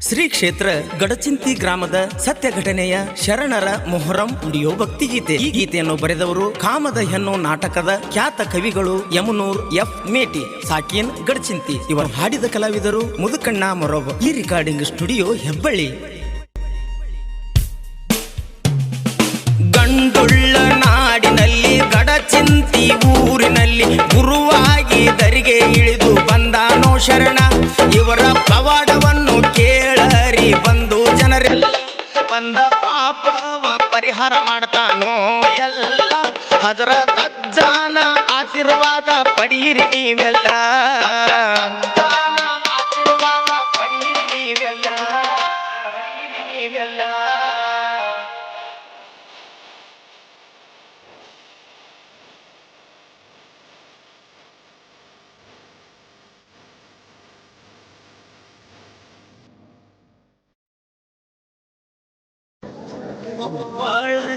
ಶ್ರೀ ಕ್ಷೇತ್ರ ಗಡಚಿಂತಿ ಗ್ರಾಮದ ಸತ್ಯ ಘಟನೆಯ ಶರಣರ ಮೊಹರಂ ನುಡಿಯೋ ಭಕ್ತಿಗೀತೆ. ಈ ಗೀತೆಯನ್ನು ಬರೆದವರು ಕಾಮದ ಹೆಣ್ಣು ನಾಟಕದ ಖ್ಯಾತ ಕವಿಗಳು ಯಮುನೂರ್ ಎಫ್. ಮೇಟಿ ಸಾಕೀನ್ ಗಡಚಿಂತಿ. ಇವರು ಹಾಡಿದ ಕಲಾವಿದರು ಮುದುಕಣ್ಣ ಮೊರೋಬ. ಈ ರೆಕಾರ್ಡಿಂಗ್ ಸ್ಟುಡಿಯೋ ಹೆಬ್ಬಳ್ಳಿ. ಗಂಡುಳ್ಳ ನಾಡಿನಲ್ಲಿ ಗಡಚಿಂತಿ ಊರಿನಲ್ಲಿ ಗುರುವಾಗಿ ದರಿಗೆ ಇಳಿದು ಬಂದಾನೋ ಶರಣ. ಇವರ ಪವಾಡವನ್ನು ಪರಿಹಾರ ಮಾಡ್ತಾನೋ? ಎಲ್ಲ ಅದರ ತಜ್ಜಾನ ಆಶೀರ್ವಾದ ಪಡೀರಿ ನೀವೆಲ್ಲ.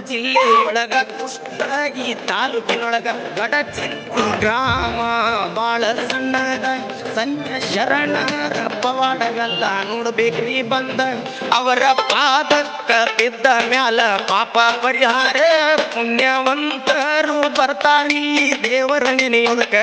ಜಿಲ್ಲೆ ಒಳಗ ಕುಷ್ಟಗಿ ತಾಲೂಕಿನೊಳಗ ಗಡಚಿಂತಿ ಗ್ರಾಮ ಬಾಳ ಸಣ್ಣದ ಸಣ್ಣ ಶರಣರ ಪವಾಡಗಲ್ಲ ನೋಡ್ಬೇಕ್ರಿ ಬಂದ ಅವರ ಪಾದಕ್ಕ ಬಿದ್ದ ಮ್ಯಾಲ ಪಾಪ ಪರಿಹಾರ ಪುಣ್ಯವಂತರು ಬರ್ತಾರಿ ದೇವರ ನೆನೆಯೋದಕ್ಕ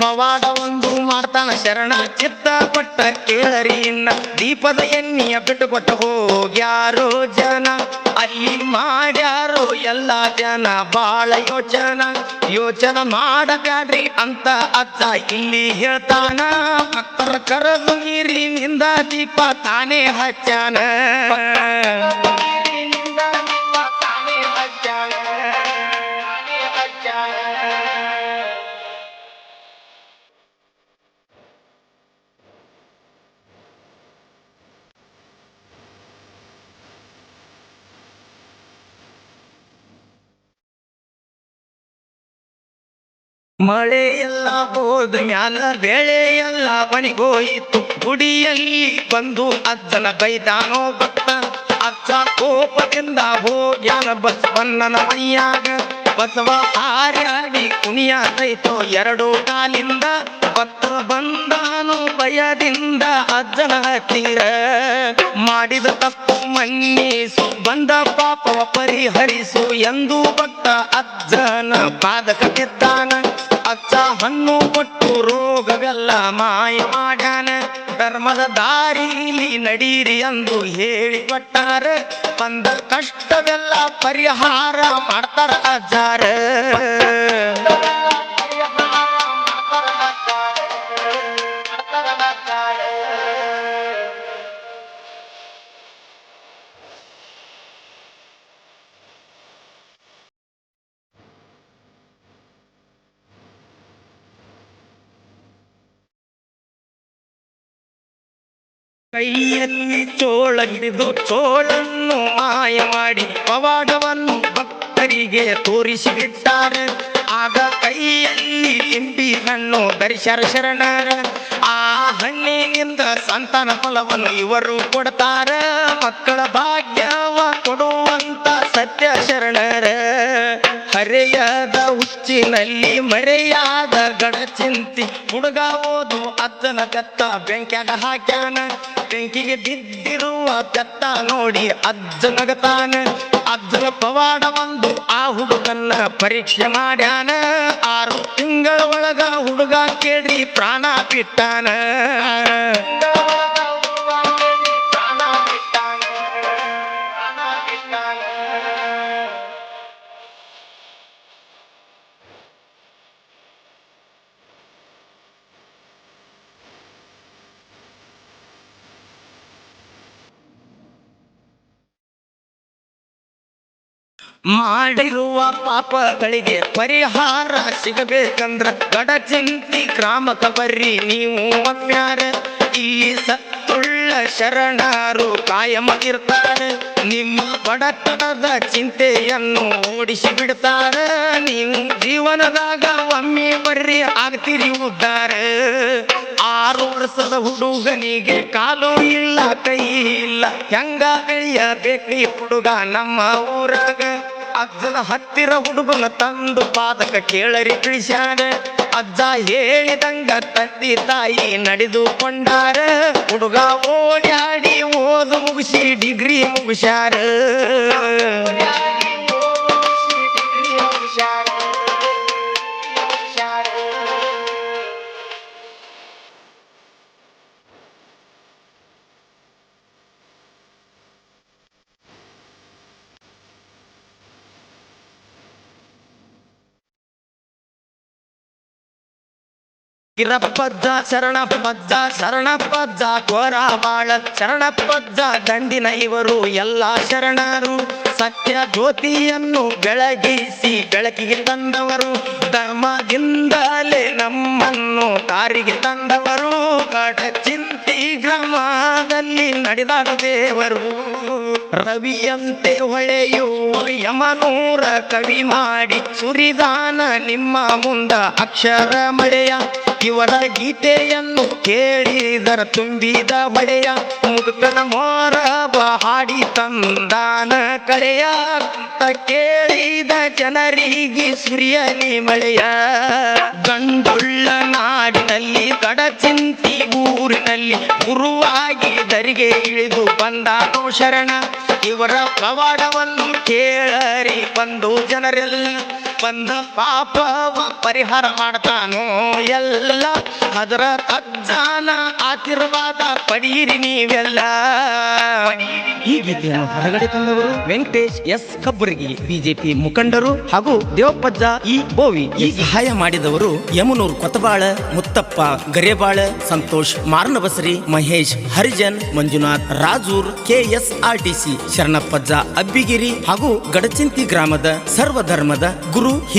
ಪವಾಡ ಒಂದು ಮಾಡ್ತಾನ ಶರಣ ಚಿತ್ತ ಪಟ್ಟ ಕೇಳರಿ ಇನ್ನ ದೀಪದ ಎಣ್ಣೆಯ ಬಿಟ್ಟು ಕೊಟ್ಟು ಹೋಗ್ಯಾರೋ ಜನ ಅಲ್ಲಿ ಮಾಡ್ಯಾರು ಎಲ್ಲ ಜನ ಬಾಳ ಯೋಚನ ಯೋಚನ ಮಾಡಬ್ಯಾಡ್ರಿ ಅಂತ ಅತ್ತ ಇಲ್ಲಿ ಹೇಳ್ತಾನ. ಭಕ್ತರ ಕರೆದು ನೀರಿನಿಂದ ದೀಪ ತಾನೇ ಹಚ್ಚಾನ ಮಳೆ ಎಲ್ಲ ಹೋದ ಮ್ಯಾಲ ಬೆಳೆ ಎಲ್ಲ ಮನಿಗೋಯಿತು ಗುಡಿಯಲ್ಲಿ ಬಂದು ಅಜ್ಜನ ಬೈದಾನೋ ಭಕ್ತ ಅಜ್ಜ ಕೋಪದಿಂದ ಹೋಗ್ಯಾನ ಬಸವಣ್ಣನ ಮೈಯಾಗ. ಬಸವ ಹಾರಾಡಿ ಕುಣಿಯಾದೈತೋ ಎರಡು ಕಾಲಿಂದ ಭಕ್ತ ಬಂದಾನು ಭಯದಿಂದ ಅಜ್ಜನ ಹತ್ತಿರ. ಮಾಡಿದ ತಪ್ಪು ಮನ್ನಿಸು, ಬಂದ ಪಾಪವ ಪರಿಹರಿಸು ಎಂದು ಭಕ್ತ ಅಜ್ಜನ ಪಾದಕ ಬಿದ್ದಾನ ಅಜ್ಜ ಹಣ್ಣು ಕೊಟ್ಟು ರೋಗವೆಲ್ಲ ಮಾಯ ಮಾಡ್ಯಾನ. ಧರ್ಮದ ದಾರಿಲಿ ನಡೀರಿ ಎಂದು ಹೇಳಿ ಕೊಟ್ಟಾರ ಬಂದ ಕಷ್ಟವೆಲ್ಲ ಪರಿಹಾರ ಮಾಡ್ತಾರ ಅಜ್ಜಾರ. ಕೈಯಲ್ಲಿ ಚೋಳಂದಿದು ಚೋಳನ್ನು ಮಾಯ ಮಾಡಿ ಪವಾಡವನ್ನು ಭಕ್ತರಿಗೆ ತೋರಿಸಿ ಬಿಟ್ಟಾರೆ ಆಗ ಕೈಯಲ್ಲಿ ಹಣ್ಣು ದರ್ಶರ ಶರಣರ. ಆ ಹಣ್ಣಿನಿಂದ ಸಂತಾನ ಫಲವನ್ನು ಇವರು ಕೊಡ್ತಾರ. ಮಕ್ಕಳ ಭಾಗ್ಯವ ಕೊಡುವಂತ ಸತ್ಯ ಶರಣರ. ಹರೆಯಾದ ಹುಚ್ಚಿನಲ್ಲಿ ಮರೆಯಾದ ಗಡಚಿಂತಿ. ಹುಡುಗ ಓದು ಅದ್ದನ ಕತ್ತ ಬೆಂಕ್ಯಾಗ ಹಾಕ್ಯಾನ. ಬೆಂಕಿಗೆ ಬಿದ್ದಿರುವ ಚತ್ತ ನೋಡಿ ಅಜ್ಜ ನಗತಾನ ಅಜ್ಜನ ಪವಾಡ ಒಂದು ಆ ಹುಡುಗನ್ನ ಪರೀಕ್ಷೆ ಮಾಡ್ಯಾನ. ಆರು ತಿಂಗಳ ಒಳಗ ಹುಡುಗ ಕೇಳಿ ಪ್ರಾಣ ಬಿಟ್ಟಾನ. ಮಾಡಿರುವ ಪಾಪಗಳಿಗೆ ಪರಿಹಾರ ಸಿಗಬೇಕಂದ್ರ ಗಡಚಿಂತಿ ಗ್ರಾಮಕ ಬರ್ರಿ ನೀವು ಒಮ್ಮ್ಯಾರ ಈ ಸತ್ತುಳ್ಳ ಶರಣರು ಕಾಯಮ ಇರ್ತಾರೆ ನಿಮ್ಮ ಬಡತನದ ಚಿಂತೆಯನ್ನು ಓಡಿಸಿ ಬಿಡ್ತಾರ. ನೀವು ಜೀವನದಾಗ ಒಮ್ಮೆ ಬರ್ರಿ ಆಗ್ತಿರಿ ಉದ್ಧಾರ. ಆರು ವರ್ಷದ ಹುಡುಗನಿಗೆ ಕಾಲು ಇಲ್ಲ, ಕೈ ಇಲ್ಲ. ಹೆಂಗ ಬೆಳೆಯಬೇಕ್ರಿ ಹುಡುಗ ನಮ್ಮ ಊರಾಗ? ಅಜ್ಜನ ಹತ್ತಿರ ಹುಡುಗನ ತಂದು ಪಾದಕ ಕೇಳರಿ ತಿಳಿಸ್ಯಾರ ಅಜ್ಜ ಹೇಳಿದಂಗ ತಂದೆ ತಾಯಿ ನಡೆದುಕೊಂಡಾರ. ಹುಡುಗ ಓಡಾಡಿ ಓದು ಮುಗಿಸಿ ಡಿಗ್ರಿ ಮುಗಿಸ್ಯಾರ. ಕಿರಪ್ಪಜ್ಜ ಶರಣಪ್ಪದ್ದ ಶರಣಪ್ಪದ್ದ ಕೋರಾಬಾಳ ಶರಣಪ್ಪದ್ದ ದಂಡಿನ ಇವರು ಎಲ್ಲ ಶರಣರು. ಸತ್ಯ ಜ್ಯೋತಿಯನ್ನು ಬೆಳಗಿಸಿ ಬೆಳಕಿಗೆ ತಂದವರು, ಧರ್ಮದಿಂದಲೇ ನಮ್ಮನ್ನು ಕಾರಿಗೆ ತಂದವರು ಕಡ ಚಿಂತಿ ಗ್ರಾಮದಲ್ಲಿ ನಡೆದಾಡ ದೇವರು. ರವಿಯಂತೆ ಹೊಳೆಯುವ ಯಮನೂರ ಕವಿ ಮಾಡಿ ಸುರಿದಾನ ನಿಮ್ಮ ಮುಂದ ಅಕ್ಷರ ಮಳೆಯ. ಇವರ ಗೀತೆಯನ್ನು ಕೇಳಿದರ ತುಂಬಿದ ಬಳೆಯ. ಮುದುಕನ ಮೋರ ಹಾಡಿ ತಂದಾನ ಕಳೆಯ ಅಂತ ಕೇಳಿದ ಜನರಿಗೆ ಸುರಿಯಲಿ ಮಳೆಯ. ಗಂಡುಳ್ಳ ನಾಡಿನಲ್ಲಿ ಕಡಚಿಂತಿ ಊರಿನಲ್ಲಿ ಗುರುವಾಗಿ ದರಿಗೆ ಇಳಿದು ಬಂದಾನು ಶರಣ ಇವರ ಪವಾಡವನ್ನು ಕೇಳರಿ ಬಂದು ಜನರೆಲ್ಲ ಬಂದ ಪಾಪ ಪರಿಹಾರ ಮಾಡ್ತಾನೋ ಎಲ್ಲ. ಅದರ ಅಜ್ಜಾನ ಆಶೀರ್ವಾದ ಪಡೀರಿ ನೀವೆಲ್ಲ. ಈ ಗೀತೆಯನ್ನು ಹೊರಗಡೆ ತಂದವರು? ವೆಂಕಟೇಶ್ ಎಸ್ ಕಬ್ಬುರಗಿ, ಬಿಜೆಪಿ ಮುಖಂಡರು ಹಾಗೂ ದೇವಪ್ಪಜ್ಜ ಈ ಬೋವಿ. ಈ ಸಹಾಯ ಮಾಡಿದವರು Yamanur Kottabal Muttappa Garebal Santosh Marnabasari, Mahesh Harijan, Manjunath Rajur K S R T C ಶರಣಪ್ಪಜ್ಜ Abbigiri ಹಾಗೂ ಗಡಚಿಂತಿ ಗ್ರಾಮದ ಸರ್ವಧರ್ಮದ ಗುರು ಹಿರಿಯ